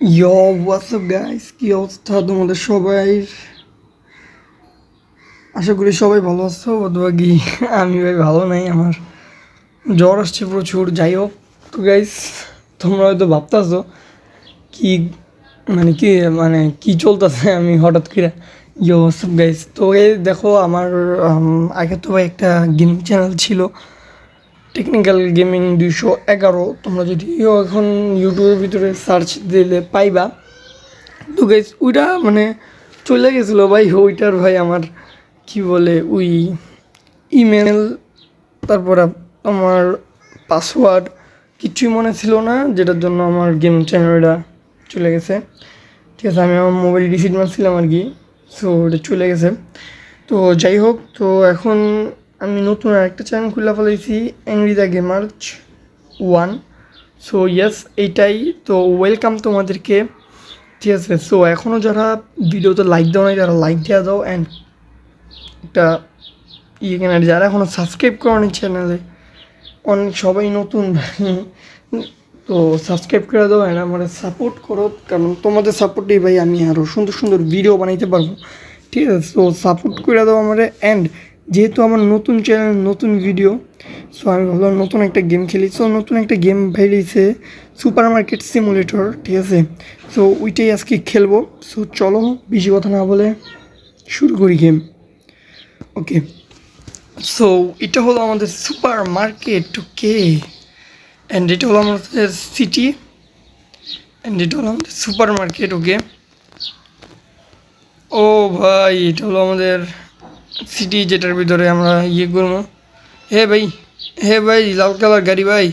ইয়ো WhatsApp guys কি অবস্থা তোমাদের সবাই? আশা করি সবাই ভালো আছো, অথবা আমি ভাই ভালো নাই, আমার জ্বর আসছে প্রচুর, যাই হোক। তো গাইস তোমরা হয়তো ভাবতেছো, কি মানে কি মানে কি চলতেছে? আমি হঠাৎ করে ইয়ো হোয়াটসঅ্যাপ গাইস তো এই দেখো, আমার আগে তো ভাই একটা গেমিং চ্যানেল ছিল টেকনিক্যাল গেমিং দুইশো এগারো। তোমরা যদি এখন ইউটিউবের ভিতরে সার্চ দিলে পাইবা। তো গাইজ ওইটা মানে চলে গেছিল ভাই, ওইটার ভাই আমার কি বলে, ওই ইমেল তারপর আমার পাসওয়ার্ড কিছুই মনে ছিল না, যেটার জন্য আমার গেম চ্যানেলটা চলে গেছে। ঠিক আছে, আমি আমার মোবাইল রিসিট মারছিলাম আর কি সো ওটা চলে গেছে। তো যাই হোক, তো এখন আমি নতুন আরেকটা চ্যানেল খুলে ফেলেছি angry the gamers one so yes এইটাই। তো ওয়েলকাম তোমাদেরকে। ঠিক আছে সো এখনও যারা ভিডিওতে লাইক দাও নাই তারা লাইক দেওয়া দাও অ্যান্ড একটা ইয়ে কেন যারা এখনও সাবস্ক্রাইব করেনি চ্যানেলে অনেক সবাই নতুন। তো সাবস্ক্রাইব করে দাও অ্যান্ড আমার সাপোর্ট করো, কারণ তোমাদের সাপোর্টেই ভাই আমি আরও সুন্দর সুন্দর ভিডিও বানাইতে পারব। ঠিক আছে সো সাপোর্ট করে দাও আমার অ্যান্ড যেহেতু আমার নতুন চ্যানেল নতুন ভিডিও সো আমি ভাবলাম নতুন একটা গেম খেলি। সো নতুন একটা গেম বেরিয়েছে সুপার মার্কেট সিমুলেটর ঠিক আছে? সো ওইটাই আজকে খেলব। সো চলো, বেশি কথা না বলে শুরু করি গেম ওকে সো এটা হলো আমাদের সুপার মার্কেট ওকে অ্যান্ড এটা হলো আমাদের সিটি অ্যান্ড এটা হলো আমাদের সুপার মার্কেট ওকে ও ভাই, এটা হলো আমাদের সিটি যেটার ভিতরে আমরা ইয়ে করব। হে ভাই হে ভাই লাল কালার গাড়ি ভাই।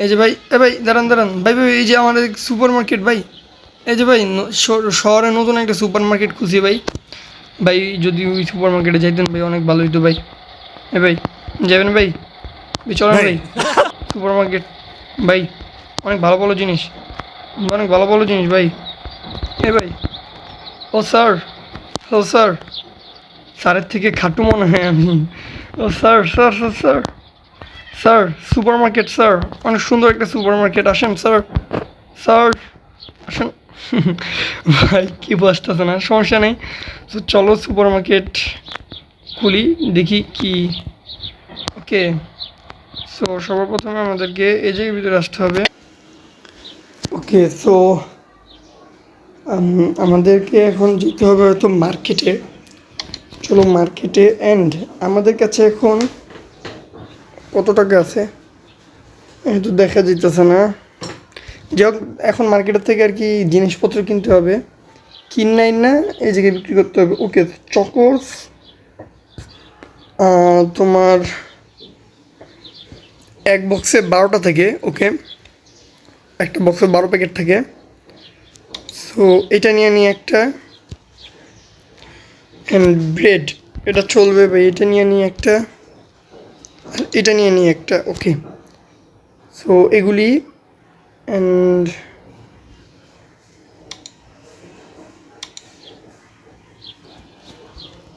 এই যে ভাই এ ভাই দাঁড়ান দাঁড়ান। ভাই ভাই এই যে আমাদের সুপার মার্কেট ভাই। এই যে ভাই শহরে নতুন একটা সুপার মার্কেট খুঁজি ভাই। ভাই যদি ওই সুপার মার্কেটে যাইতেন ভাই অনেক ভালো হইতো ভাই। এ ভাই যাবেন ভাই? ভাই চলেন ভাই। সুপার মার্কেট ভাই অনেক ভালো ভালো জিনিস। অনেক ভালো ভালো জিনিস ভাই। এ ভাই ও স্যার ও স্যার। স্যারের থেকে খাটু মনে হয় আমি। ও sir sir sir sir. Sir super market sir. অনেক সুন্দর একটা সুপার মার্কেট আসেন, স্যার। স্যার, আসেন। ভাই, কি বসতেছে না? সমস্যা নেই। তো চলো সুপার মার্কেট খুলি, দেখি কি। ওকে। সো সর্বপ্রথমে আমাদেরকে এই জায়গার ভিতরে আসতে হবে। ওকে সো আমাদেরকে এখন যেতে হবে হয়তো মার্কেটে। চলো মার্কেটে এন্ড আমাদের কাছে এখন কত টাকা আছে? তো দেখা যেতেছে না। যাই হোক, এখন মার্কেটের থেকে আর কি জিনিসপত্র কিনতে হবে। কিনাই না, এই জায়গায় বিক্রি করতে হবে। ওকে চকোস তোমার এক বক্সে বারোটা থেকে ওকে একটা বক্সে বারো প্যাকেট থাকে। সো এটা নিয়ে নিয়ে একটা। অ্যান্ড ব্রেড এটা চলবে ভাই, এটা নিয়ে নিয়ে একটা, এটা নিয়ে নিয়ে একটা ওকে সো এগুলি and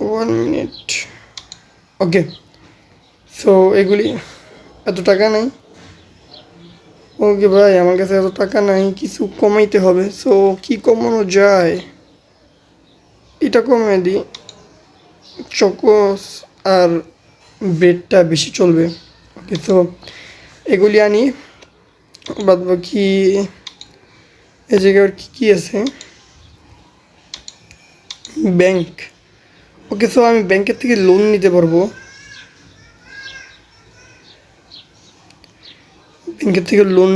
one minute okay so এগুলি, এত টাকা নেই। ওকে ভাই, আমার কাছে এত টাকা নাই, কিছু কমাইতে হবে। সো কি কমানো যায়? এটা কমে দিই। চকোস আর ব্রেডটা বেশি চলবে। ওকে, তো এগুলি আনি। বাদ বাকি এই জায়গায় কী কী আছে? ব্যাংক। ওকে সো আমি ব্যাংকের থেকে লোন নিতে পারব। ব্যাংকের থেকে লোন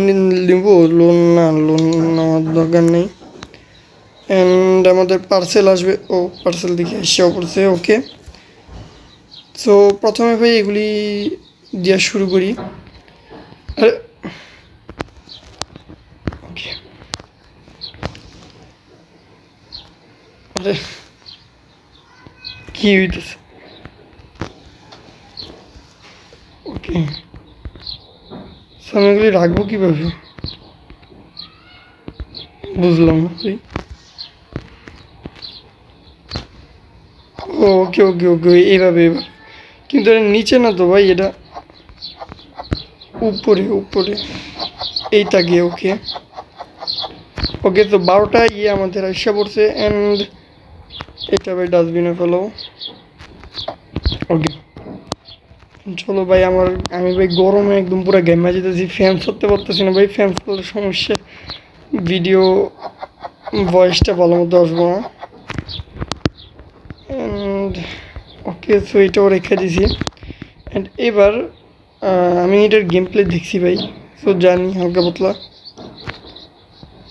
নিব, লোন না, লোন নেওয়ার দরকার নেই। অ্যান্ড আমাদের পার্সেল আসবে, ও পার্সেল দেখে এসেও পড়ছে ওকে সো প্রথমে ভাই এগুলি দেওয়া শুরু করি। আরে ওকে আরে, কি হইতেছে? ওকে এগুলি রাখব কীভাবে? বুঝলাম না ভাই ওকে ওকে ওকে এইভাবে। এবার কিন্তু এটা নিচে না তো ভাই, এটা উপরে উপরে। এইটা গিয়ে, ওকে। ওকে, তো বারোটা ইয়ে আমাদের আসা পড়ছে অ্যান্ড এটা ভাই ডাস্টবিনে ফেলো। ওকে। চলো ভাই, আমার, আমি ভাই গরমে একদম পুরো গেমে যেতেছি ফ্যান করতে পারতেছি না ভাই ফ্যান করলে সমস্যা। ভিডিও ভয়েসটা ভালো মতো আসব না অ্যান্ড ওকে সো এটাও রেখে দিছি। অ্যান্ড এবার আমি এটার গেম প্লে দেখছি ভাই। সো জানি হালকা পাতলা।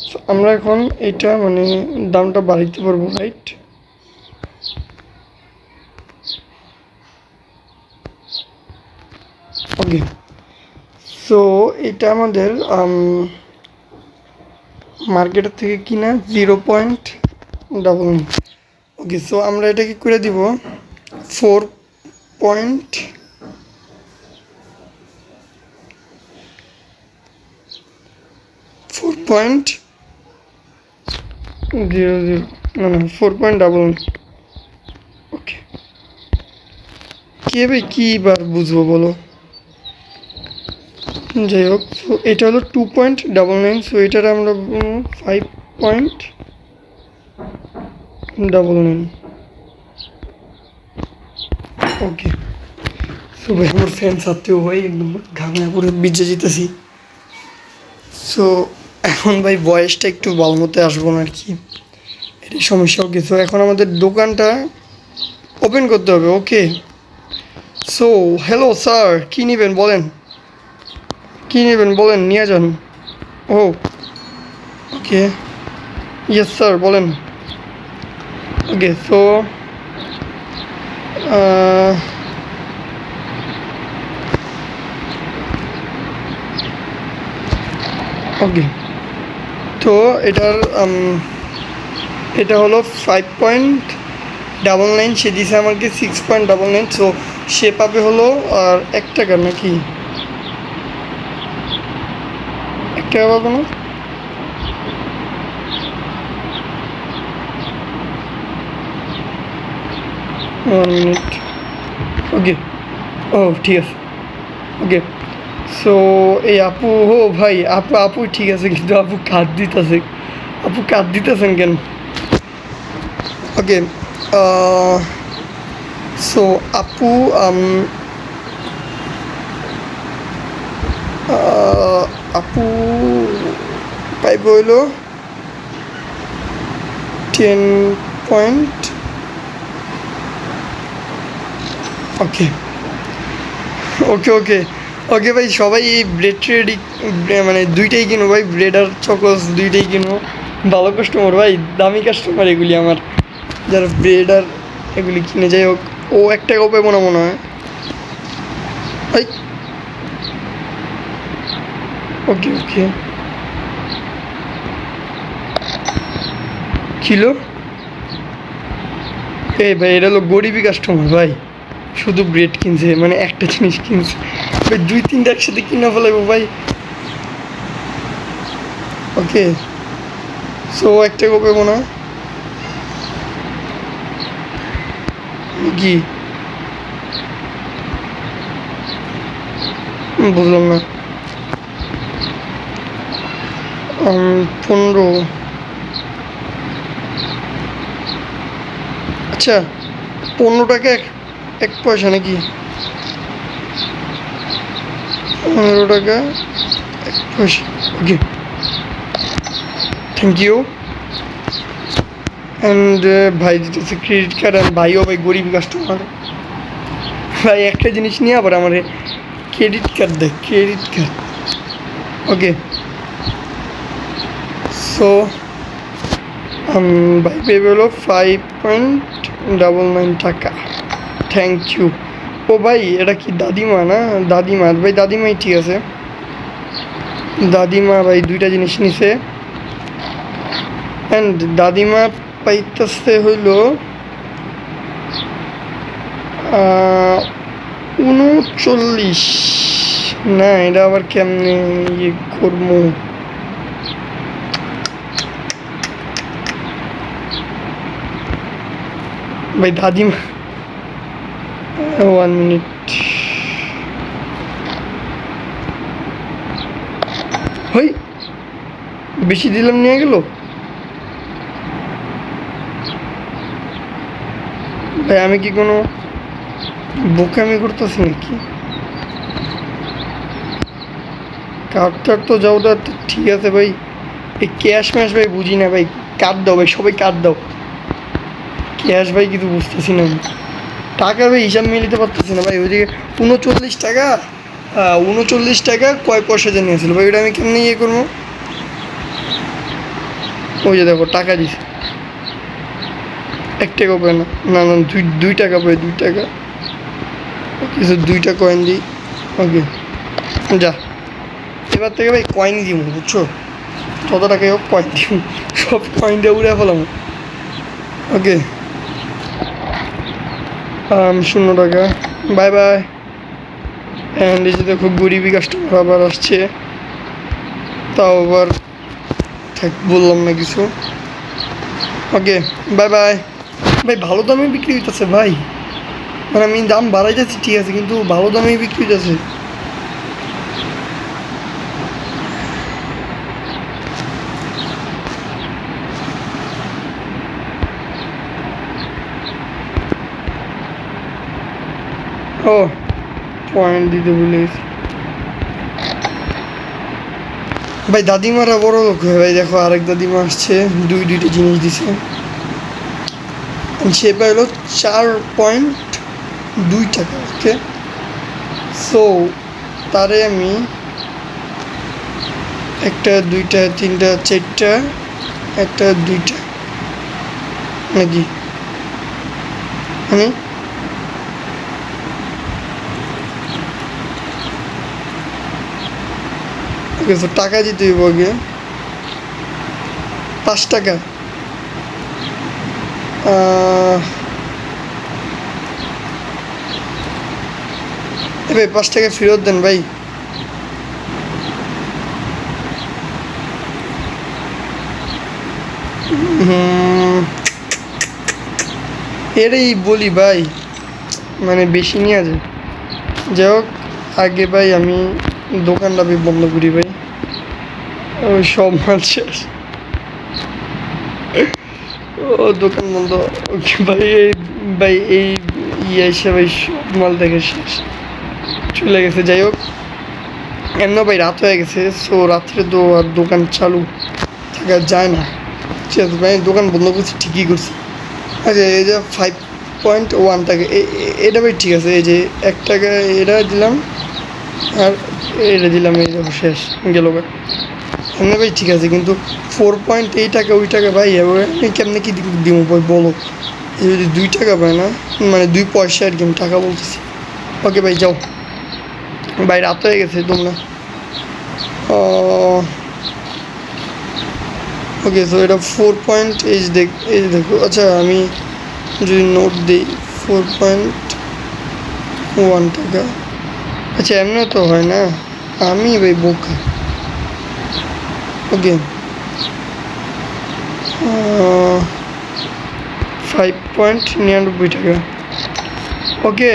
So, আমরা এখন এটা মানে দামটা বাড়াইতে পারব রাইট ওকে সো এটা আমাদের মার্কেটের থেকে কিনা? Zero point double okay so আমরা এটাকে করে দিব। Four point four point zero zero না না ফোর পয়েন্ট ডাবল ওকে কে ভাই কী বার বুঝব বলো? যাই হোক সো এটা হলো two point double nine so এটার আমরা five point double nine okay. So ভাই আমার ফ্যান সাথেও ভাই, একদম ঘামে পুরো বিজে যেতেছি। সো এখন ভাই বয়সটা একটু ভালো মতো আসব না আর কি। এটাই সমস্যা, ওকে। সো এখন আমাদের দোকানটা ওপেন করতে হবে, ওকে। সো হ্যালো স্যার কী নেবেন বলেন? কী নেবেন বলেন, নিয়ে যান। ও, ওকে। ইয়েস স্যার বলেন। ওকে সো ওকে তো এটার এটা হলো ফাইভ পয়েন্ট ডাবল নাইন সে দিছে আমাকে six point double nine so সে পাবে হলো, আর এক টাকা নাকি? এক টাকা পাবে না? ওয়ান মিনিট ওকে ও ঠিক আছে ওকে সো এই আপু হো ভাই আপু আপু ঠিক আছে কিন্তু আপু কাঁদ দিতেছে। আপু কাঁদ দিতেছেন কেন? ওকে সো আপু um, আপু পাইব হইল টেন পয়েন্ট ওকে ওকে ওকে ওকে ভাই, সবাই এই ব্রেড ট্রেডই মানে দুইটাই কিনো ভাই ব্রেড আর চকোস দুইটাই কিনো। ভালো কাস্টমার ভাই, দামি কাস্টমার এগুলি আমার। যারা ব্রেড আর এগুলি কিনে, যাই হোক, ও এক টাকাও পাবো না মনে হয়। ওকে ওকে। কিলো এই ভাই, এটা হলো গরিবই কাস্টমার ভাই। শুধু ব্রেড কিনছে মানে একটা জিনিস কিনছে। ভাই, দুই তিনটা একসাথে কিনা ফেলাবো ভাই। ওকে সো একটা কপে মনে কি? বুঝলাম না। পনেরো। আচ্ছা পনেরো টাকা এক পয়সা নাকি? পনেরো টাকা, এক পয়সা। ওকে থ্যাংক ইউ অ্যান্ড ভাই দিতেছে ক্রেডিট কার্ড আর ভাইও ভাই গরিব কাস্টমার ভাই একটা জিনিস নিয়ে আবার আমার ক্রেডিট কার্ড দেয় ক্রেডিট কার্ড ওকে সো ভাই পেবে হলো ফাইভ পয়েন্ট ডাবল নাইন টাকা। থ্যাংক ইউ ও ভাই, এটা কি দাদিমা না? দাদিমা, ভাই দাদিমাই ঠিক আছে। দাদিমা ভাই দুইটা জিনিস নিছে। অ্যান্ড দাদিমা পাইতেছে হইল উনচল্লিশ না, এটা আবার কেমনে ইয়ে করব? ভাই দাদিমা ওয়ান মিনিট হই, বেশি দিলাম নিয়ে গেল? ভাই, আমি কি কোনো বোকামি করতেছি নাকি? কাঠটার তো যাওটা ঠিক আছে ভাই। এই ক্যাশ ম্যাশ ভাই বুঝি না ভাই কাট দাও ভাই, সবাই কাট দাও। ক্যাশ ভাই কিছু বুঝতেছি না আমি। টাকার ভাই হিসাব মিলিতে পারতেছি না ভাই। ওইদিকে উনচল্লিশ টাকা আহ, উনচল্লিশ টাকা কয় পয়সা জানিয়েছিল ভাই ওটা আমি কেমনি ইয়ে করব? ওই যে দেখো টাকা দিছে। এক টাকা পায় না। না না দুই দুই টাকা পাই দুই টাকা। কিছু দুইটা কয়েন দিই। ওকে যা। এবার থেকে ভাই কয়েন দিব বুঝছ? কত টাকা হোক কয়েন দিব সব কয়েন দিয়ে উড়ে ফেলাম। ওকে। শূন্য টাকা। বাই বাই অ্যান্ড এই যে দেখো গরিবি কাস্টমার আবার আসছে। তাও আবার থাক, বললাম না কিছু। ওকে বাই বাই ভাই, ভালো দামে বিক্রি হইতেছে, ভাই। মানে আমি দাম বাড়াই যাচ্ছি ঠিক আছে, কিন্তু ভালো দামেই বিক্রি হইতেছে। ও, পয়েন্ট দিতে ভুলে গেছি ভাই, দাদিমারা বড় লোক ভাই, দেখো, আরেক দাদিমা আসছে, দুই, দুইটা জিনিস দিছে। সে পাইলো চার পয়েন্ট দুই টাকা, ওকে? সো তারে আমি একটা, দুইটা, তিনটা, চারটা, একটা, দুইটা, নাকি? মানে তো টাকা দিতে হইব আগে। পাঁচ টাকা। এ ভাই, পাঁচ টাকা ফেরত দেন ভাই। এটাই বলি ভাই মানে বেশি নিয়ে আছে যাই হোক, আগে ভাই আমি দোকানটা বন্ধ করি ভাই। ওই সব মাল শেষ। ও, দোকান বন্ধ। ভাই, এই ভাই, এই ইয়ে এসে ভাই মাল দেখে শেষ। চলে গেছে, যাই হোক। এমন ভাই, রাত হয়ে গেছে সো রাত্রে তো আর দোকান চালু থাকা যায় না। ঠিক আছে, ভাই দোকান বন্ধ করছি, ঠিকই করছি। আচ্ছা এই যে ফাইভ পয়েন্ট ওয়ান টাকা এটা ভাই ঠিক আছে, এই যে এক টাকা, এটা দিলাম, আর এটা দিলাম, এই শেষ, গেল ভাই। এমনি ভাই ঠিক আছে, কিন্তু ফোর পয়েন্ট এই টাকা, ওই টাকা ভাই আমি কেমনে কি দিব ভাই, বলো। যদি দুই টাকা পায় না মানে দুই পয়সা আর কি আমি টাকা বলতেছি। ওকে ভাই, যাও। ভাই, রাত হয়ে গেছে তোমরা। ওকে তো এটা ফোর পয়েন্ট এই দেখ এই দেখো আচ্ছা আমি যদি নোট দিই ফোর পয়েন্ট ওয়ান টাকা। আচ্ছা এমনিও তো হয় না। আমি ভাই বোকা। ওকে ফাইভ পয়েন্ট নিরানব্বই টাকা। ওকে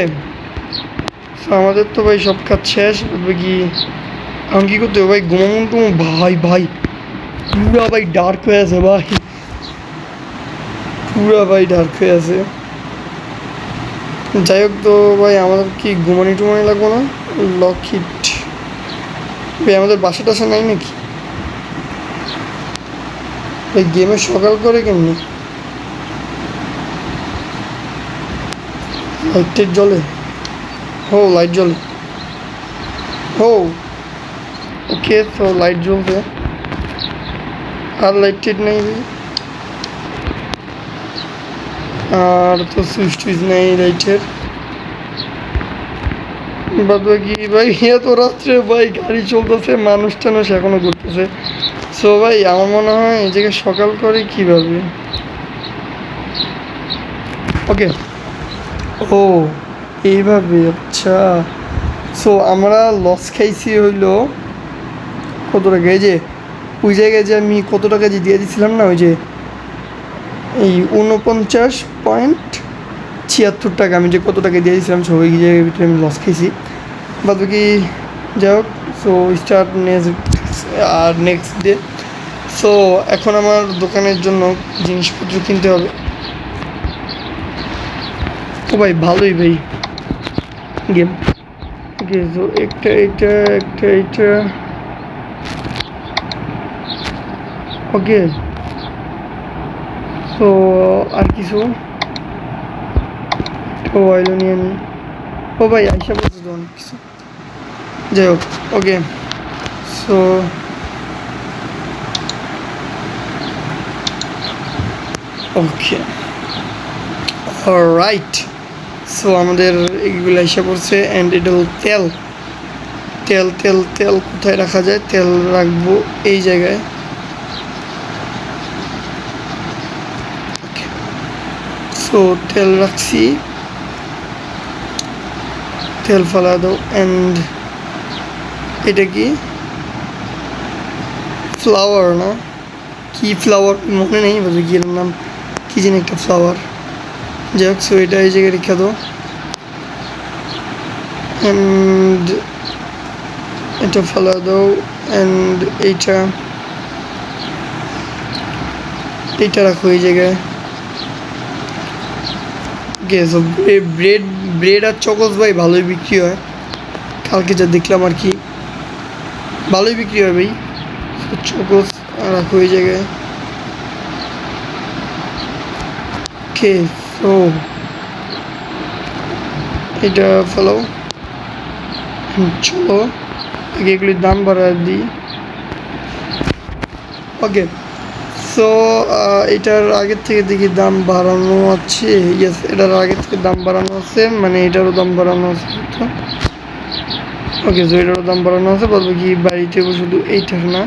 আমাদের তো ভাই সব কাজ শেষ। কি, আমি কী করতে হবে ভাই? ঘুমামুন টুমু ভাই ভাই, পুরা ভাই ডার্ক হয়ে আছে ভাই। পুরা ভাই ডার্ক হয়ে আছে। যাই হোক তো ভাই, আমাদের কি ঘুমানি টুমানি লাগবো না? লকহিট ভাই, আমাদের বাসা টাসা নাই নাকি? এই গেমে সকাল করে কেমনি? লাইটের জলে? হো লাইট জ্বলে। হো ওকে তো লাইট জ্বলবে? আর লাইট টিট নেই। আর তো সুইচ টুইচ নেই লাইটের বাদ বাকি ভাই, এত রাত্রে ভাই, গাড়ি চলতেছে, মানুষ টানুষ এখনও ঘুরতেছে। সো ভাই, আমার মনে হয় জায়গায় সকাল করে কীভাবে? ওকে ও, এইভাবে আচ্ছা। সো আমরা লস খাইছি হইল কত টাকা? এই যে, ওই জায়গায় যে আমি কত টাকা যে দিয়ে দিয়েছিলাম না, ওই যে, এই উনপঞ্চাশ পয়েন্ট ছিয়াত্তর টাকা আমি যে কত টাকা দিয়ে দিয়েছিলাম সবাই জায়গায় ভিতরে আমি লস খেয়েছি বাদ বাকি যাই হোক সো স্টার্ট নেক্সট আর নেক্সট ডে সো এখন আমার দোকানের জন্য জিনিসপত্র কিনতে হবে। ও ভাই, ভালোই ভাই। গেম। ওকে একটা, এটা একটা, এটা। ওকে। তো আর কিছু? ও আইলো নিয়ে আমি ও ভাই, আইসা বলছে তো অনেক কিছু। যাই হোক, okay. So okay right so আমাদের এইগুলো এসে পড়ছে অ্যান্ড এটা তেল। তেল তেল তেল কোথায় রাখা যায়? তেল রাখব এই জায়গায়। সো তেল রাখছি। তেল ফেলা দাও অ্যান্ড এটা কি? ফ্লাওয়ার না? কি ফ্লাওয়ার মনে নেই বলছে কি নাম? কি জানি একটা ফ্লাওয়ার যাই হোক সো এটা এই জায়গায় রেখে দাও। অ্যান্ড এটা ফেলা দাও। অ্যান্ড এইটা এইটা রাখো এই জায়গায়। ব্রেড ব্রেড আর চকোস ভাই ভালোই বিক্রি হয়। কালকে যা দেখলাম আর কি। ভালোই বিক্রি হয় ভাই। চকোস রাখো এই জায়গায়। ওকে সো এটা ফেলো চলো, আগে এগুলির দাম বাড়া দিই। ওকে সো এটার আগের থেকে দেখি দাম বাড়ানো আছে। ইয়েস এটার আগের থেকে দাম বাড়ানো আছে মানে এটারও দাম বাড়ানো আছে ওকে সো এটারও দাম বাড়ানো আছে, বলব কি, বাড়িতে শুধু এইটার না।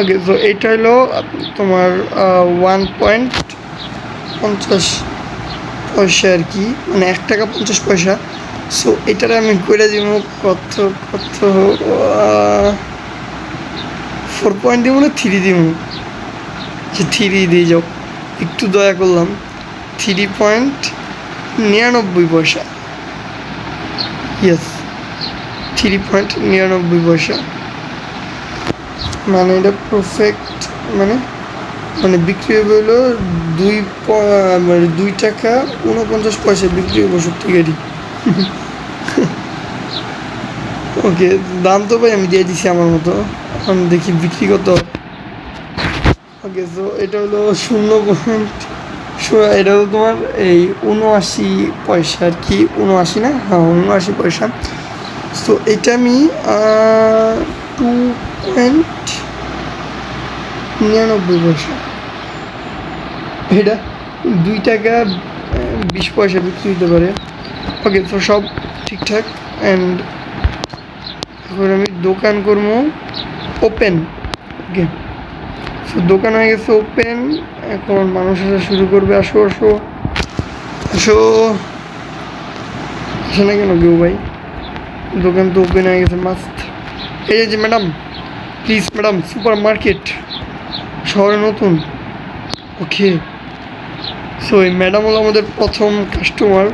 ওকে সো এইটা হলো তোমার ওয়ান পয়েন্ট পঞ্চাশ পয়সা আর কি মানে এক টাকা পঞ্চাশ পয়সা। সো এটার আমি করে দিব কত কত ফোর পয়েন্ট দিব না থ্রি দিব? যে থ্রি দিয়ে যাও। একটু দয়া করলাম। থ্রি পয়েন্ট নিরানব্বই পয়সা। ইয়েস থ্রি পয়েন্ট নিরানব্বই পয়সা। মানে এটা পারফেক্ট মানে মানে বিক্রি হবে হলো দুই মানে দুই টাকা উনপঞ্চাশ পয়সা বিক্রি হবে সত্যিকারই ওকে, দাম তো ভাই আমি দিয়ে দিছি আমার মতো। এখন দেখি বিক্রি কত। ওকে তো এটা হলো শূন্য পয়েন্ট এটা হলো তোমার এই উনআশি পয়সা আর কি, উনআশি না? হ্যাঁ উনআশি পয়সা। তো এটা আমি টু পয়েন্ট নিরানব্বই পয়সা। এটা দুই টাকা বিশ পয়সা বিক্রি হতে পারে। ওকে তো সব ঠিকঠাক অ্যান্ড এখন আমি দোকান করব ওপেন ওকে তো দোকান হয়ে গেছে ওপেন এখন মানুষ আসা শুরু করবে। আসো আসো আসো। আসে না কেন কেউ ভাই? দোকান তো ওপেন হয়ে গেছে মাস্ট এই যে madam please madam super market শহরে নতুন? ওকে। সো এই ম্যাডাম হলো আমাদের প্রথম কাস্টমার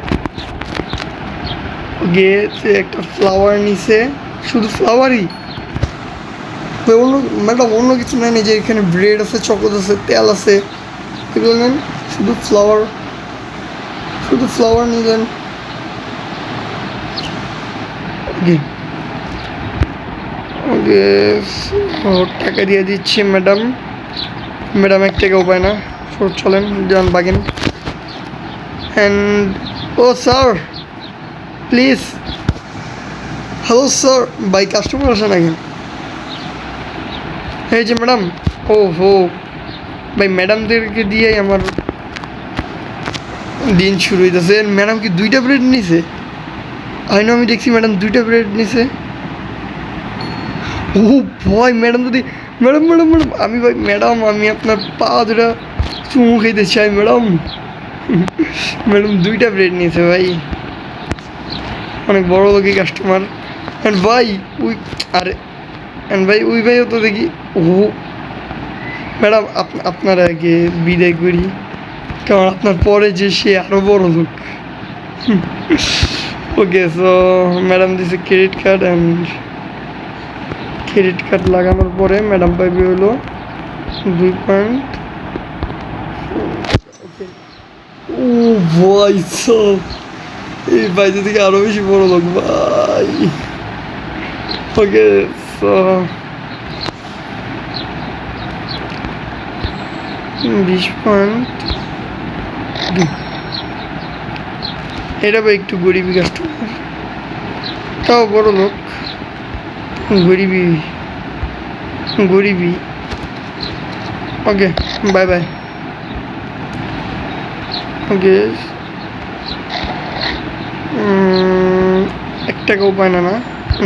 গিয়ে সে একটা ফ্লাওয়ার নিছে। শুধু ফ্লাওয়ারই অন্য ম্যাডাম অন্য কিছু নেন যে এখানে ব্রেড আছে চকোস আছে, তেল আছে, এগুলো নেন, শুধু ফ্লাওয়ার শুধু ফ্লাওয়ার নিলেন। ওকে। টাকা দিয়ে দিচ্ছি ম্যাডাম ম্যাডাম, এক টাকাও পায় না। সো চলেন যান বাগেন। And O sir please hello sir bye customer আসে না কেন এই যে ম্যাডাম ও হো ভাই, ম্যাডামদেরকে দিয়েই আমার দিন শুরু হইতেছে। ম্যাডাম কি দুইটা ব্রেড নিছে? না আমি দেখছি ম্যাডাম দুইটা ব্রেড নিছে। ও ভয় ম্যাডাম যদি ম্যাডাম ম্যাডাম ম্যাডাম, আমি ভাই, ম্যাডাম, আমি আপনার পা দুটা চুমু খেতে চাই ম্যাডাম। ম্যাডাম, দুইটা ব্রেড নিয়েছে ভাই। অনেক বড় লোকই কাস্টমার অ্যান্ড ভাই উই আরে অ্যান্ড ভাই উই ভাইও তো দেখি, ও, ম্যাডাম আপনারা আগে বিদায় করি, কারণ আপনার পরে যে সে আরও বড় লোক। ওকে সো ম্যাডাম দিছে credit card and credit card লাগানোর পরে ম্যাডাম পাইবে হলো দুই পয়েন্ট ও ভাই সব এই বাইরে থেকে আরও বেশি বড় লোক ভাই। ওকে বিশ পয়েন্ট এটা ভাই একটু গরিবী কাস্টমার তাও বড় লোক। গরিবী গরিবী ওকে বাই বাই ওকে এক টাকাও পায় না না।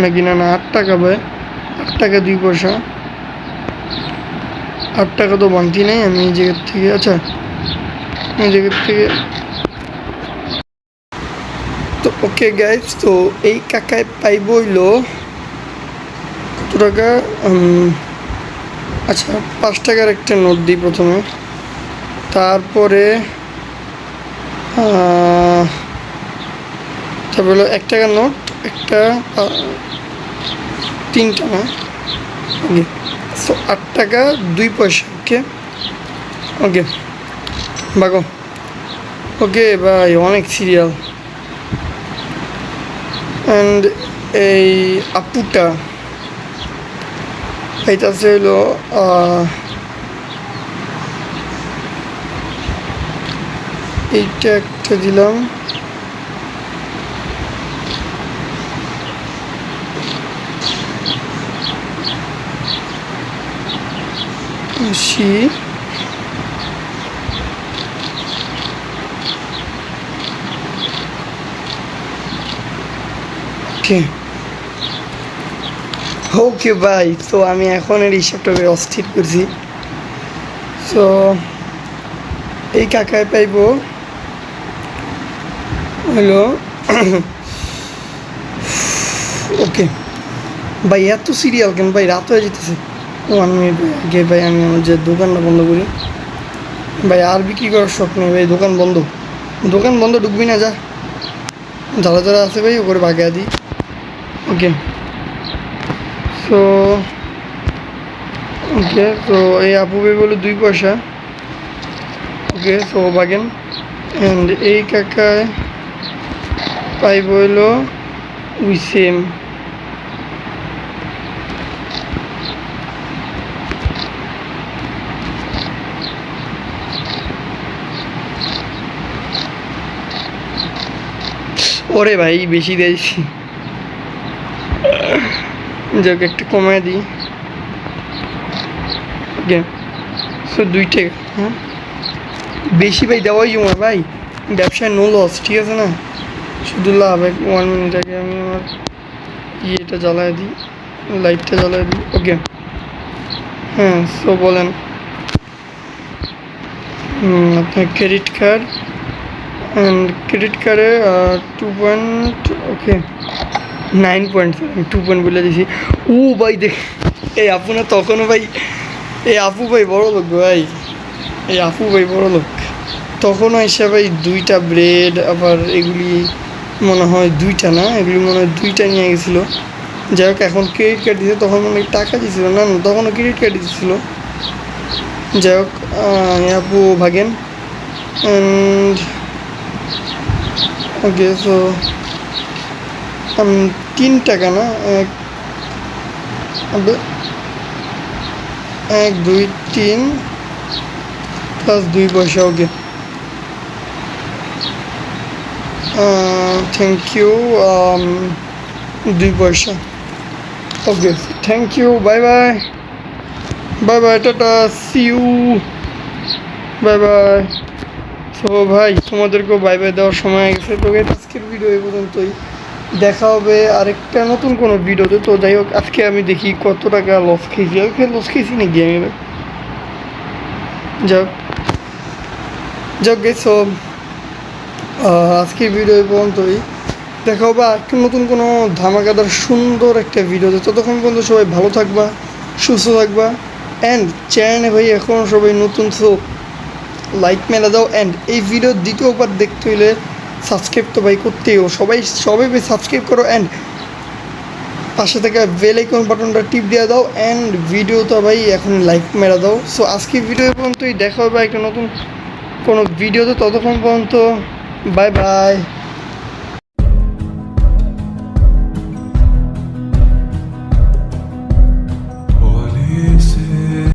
নাকি না না, আট টাকা পায় আট টাকা দুই পয়সা। আট টাকা তো বাংতি নেই আমি এই জায়গার থেকে। আচ্ছা এই জায়গার থেকে। তো ওকে গাইজ তো এই কাকায় পাইব হইল টাকা আচ্ছা পাঁচ টাকার একটা নোট দিই প্রথমে। তারপরে তারপর হলো এক টাকার নোট, একটা তিনটা না? ওকে সো আট টাকা, দুই পয়সা ওকে ওকে বাগো। ওকে ভাই, অনেক সিরিয়াল অ্যান্ড এই আপুটা এটা ছিল আহ, এইটা একটা দিলাম আশি ওকে ওকে ভাই, তো আমি এখন এর হিসাবটাকে অস্থির করছি। তো এই কাকায় পাইব। হলো ওকে। ভাই, এত সিরিয়াল কেন? ভাই, রাত হয়ে যেতেছে ওয়ান মিনিট আগে ভাই, আমি আমার যে দোকানটা বন্ধ করি। ভাই, আর বিক্রি করার শখ নেই ভাই, দোকান বন্ধ। দোকান বন্ধ ঢুকবি না, যা। যারা যারা আছে ভাই, ওপরে বাগিয়ে দিই ওকে। সো ওকে তো এই আপু ভাই বলে দুই পয়সা। Okay so বাগেন। অ্যান্ড এই কাকায় পাইব হইল উই সেম ওরে ভাই, বেশি দিয়েছি। যাক, একটু কমায় দিই। সো দুই হ্যাঁ? বেশি ভাই, দেওয়াই জমা, ভাই। ব্যবসায় নো লস ঠিক আছে না? শুধু লাভ, এক ওয়ান মিনিট আগে আমি আমার ইয়েটা জ্বালায় দিই লাইটটা জ্বালায় দিই ওকে হ্যাঁ সো বলেন। আপনার ক্রেডিট কার্ড অ্যান্ড ক্রেডিট কার্ডে two point okay nine point two point বলে দিয়েছি উ ভাই দেখ, এই আপু না তখনও ভাই, এই আপু ভাই বড় লোক ভাই। এই আপু ভাই বড় লোক। তখনও এসে ভাই দুইটা ব্রেড আবার এগুলি মনে হয় দুইটা না? এগুলি মনে হয় দুইটা নিয়ে গেছিল। যাই হোক, এখন ক্রেডিট কার্ড দিয়েছে তখন মনে হয় টাকা দিয়েছিল না? না তখনও ক্রেডিট কার্ড দিয়েছিল যাই হোক আপু ভাগেন। অ্যান্ড ওকে সো তিন টাকা না? এক এক, দুই, তিন প্লাস দুই পয়সা, ওকে। থ্যাংক ইউ দুই পয়সা। Okay thank you bye bye bye bye tata see you bye bye তো ভাই, তোমাদেরকেও বাই বাই দেওয়ার সময় গেছে। তো আজকের ভিডিও এই পর্যন্তই। দেখা হবে আরেকটা নতুন কোনো ভিডিওতে। তো যাই হোক, আজকে আমি দেখি কত টাকা লস খেয়েছি। আজকে লস খেয়েছি নাকি আমি? যাক। যাক গে সো আজকের ভিডিও এই পর্যন্তই। দেখা হবে একটু নতুন কোনো ধামাকাদার সুন্দর একটা ভিডিওতে। ততক্ষণ পর্যন্ত সবাই ভালো থাকবা, সুস্থ থাকবা। অ্যান্ড চ্যানেলে ভাই, এখন সবাই নতুন সো লাইক মেলা দাও। অ্যান্ড এই ভিডিও দ্বিতীয়বার দেখতে হইলে সাবস্ক্রাইব তো ভাই করতেও সবাই সবাই ভাই সাবস্ক্রাইব করো অ্যান্ড পাশে থেকে বেল আইকন বাটনটা টিপ দিয়ে দাও অ্যান্ড তো ভাই এখন লাইক মেরা দাও। সো আজকে ভিডিও পর্যন্তই। দেখা হবে একটা নতুন কোনো ভিডিওতে ততক্ষণ পর্যন্ত বাই বাই